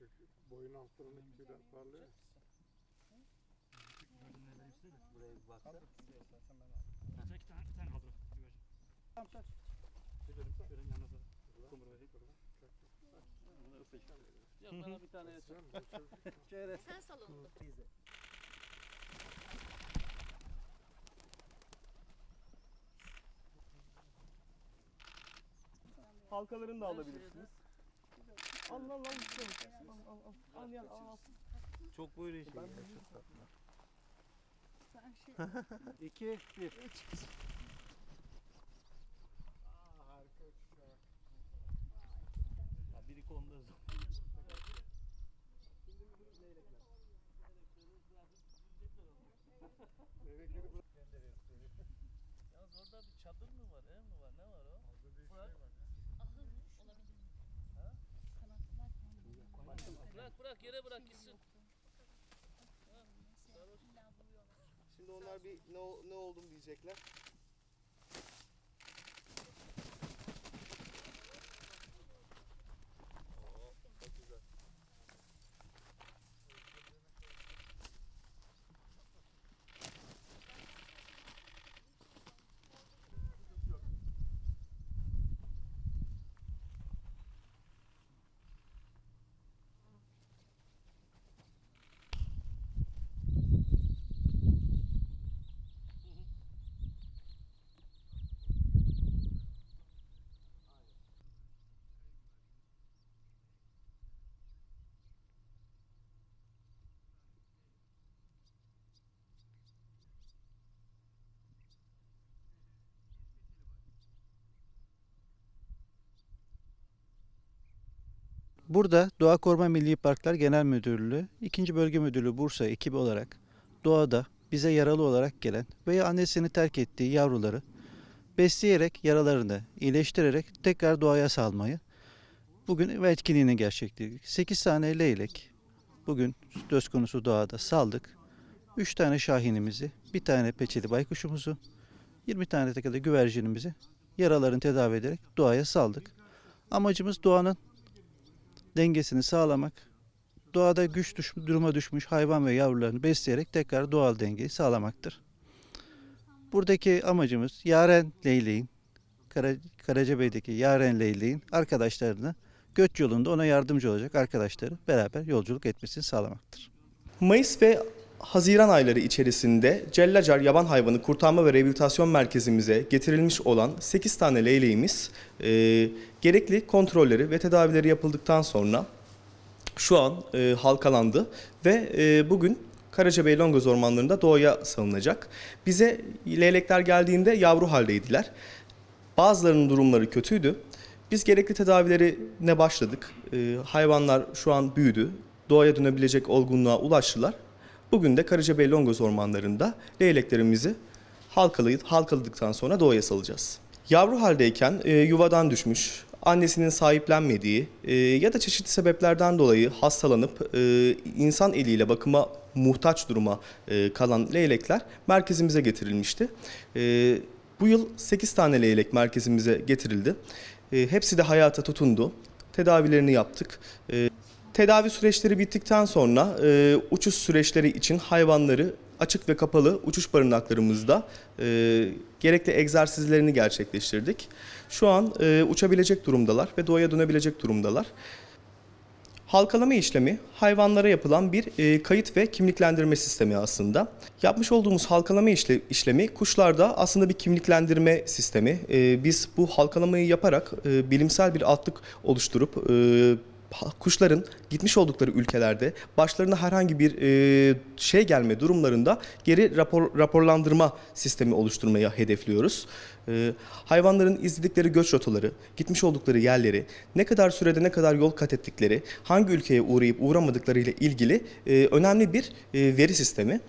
Çünkü boyun altlarındaki tüyler parlıyor. Buraya bir baksana. Sen iki tane, iki tane kaldır. Tamam çak. Şöyle, şöyle yanınıza. Kumru vereyim. Yok bana bir tane yeter. Şöyle. Sen salonda. Halkalarını da alabilirsiniz. Al al al. Al al al. Al al al. Çok böyle şey. Sen şey, 2, 1. harika uçuşlar. Ya biri kolumda Leylekleri bırak. Yalnız orada bir çadır mı var, ev mi var, ne var o? Orada bir şey Bırak. var. Bırak bırak yere bırak gitsin. Şimdi onlar bir ne, ne oldum diyecekler. Burada Doğa Koruma Milli Parklar Genel Müdürlüğü, 2. Bölge Müdürlüğü Bursa ekibi olarak doğada bize yaralı olarak gelen veya annesini terk ettiği yavruları besleyerek yaralarını iyileştirerek tekrar doğaya salmayı bugün ve etkinliğini gerçekleştirdik. 8 tane leylek bugün söz konusu doğada saldık. 3 tane şahinimizi, bir tane peçeli baykuşumuzu, 20 tane de güvercinimizi yaralarını tedavi ederek doğaya saldık. Amacımız doğanın dengesini sağlamak, doğada güç düş, duruma düşmüş hayvan ve yavrularını besleyerek tekrar doğal dengeyi sağlamaktır. Buradaki amacımız Yaren Leyleğin, Kara, Karacabey'deki Yaren Leyleğin arkadaşlarını göç yolunda ona yardımcı olacak arkadaşları beraber yolculuk etmesini sağlamaktır. Mayıs ve Haziran ayları içerisinde Cellacar Yaban Hayvanı Kurtarma ve Rehabilitasyon Merkezimize getirilmiş olan 8 tane leyleğimiz e, gerekli kontrolleri ve tedavileri yapıldıktan sonra şu an e, halkalandı ve e, bugün Karacabey Longoz ormanlarında doğaya salınacak. Bize leylekler geldiğinde yavru haldeydiler. Bazılarının durumları kötüydü. Biz gerekli tedavilerine başladık. E, hayvanlar şu an büyüdü. Doğaya dönebilecek olgunluğa ulaştılar. Bugün de Karacabey Longoz ormanlarında leyleklerimizi halkalayıp halkaladıktan sonra doğaya salacağız. Yavru haldeyken e, yuvadan düşmüş, annesinin sahiplenmediği e, ya da çeşitli sebeplerden dolayı hastalanıp e, insan eliyle bakıma muhtaç duruma e, kalan leylekler merkezimize getirilmişti. E, bu yıl 8 tane leylek merkezimize getirildi. E, hepsi de hayata tutundu. Tedavilerini yaptık. E, Tedavi süreçleri bittikten sonra e, uçuş süreçleri için hayvanları açık ve kapalı uçuş barınaklarımızda e, gerekli egzersizlerini gerçekleştirdik. Şu an e, uçabilecek durumdalar ve doğaya dönebilecek durumdalar. Halkalama işlemi hayvanlara yapılan bir e, kayıt ve kimliklendirme sistemi aslında. Yapmış olduğumuz halkalama işle- işlemi kuşlarda aslında bir kimliklendirme sistemi. E, biz bu halkalamayı yaparak e, bilimsel bir altlık oluşturup e, kuşların gitmiş oldukları ülkelerde başlarına herhangi bir e, şey gelme durumlarında geri rapor, raporlandırma sistemi oluşturmayı hedefliyoruz. E, hayvanların izledikleri göç rotaları, gitmiş oldukları yerleri, ne kadar sürede ne kadar yol kat ettikleri, hangi ülkeye uğrayıp uğramadıkları ile ilgili e, önemli bir e, veri sistemi.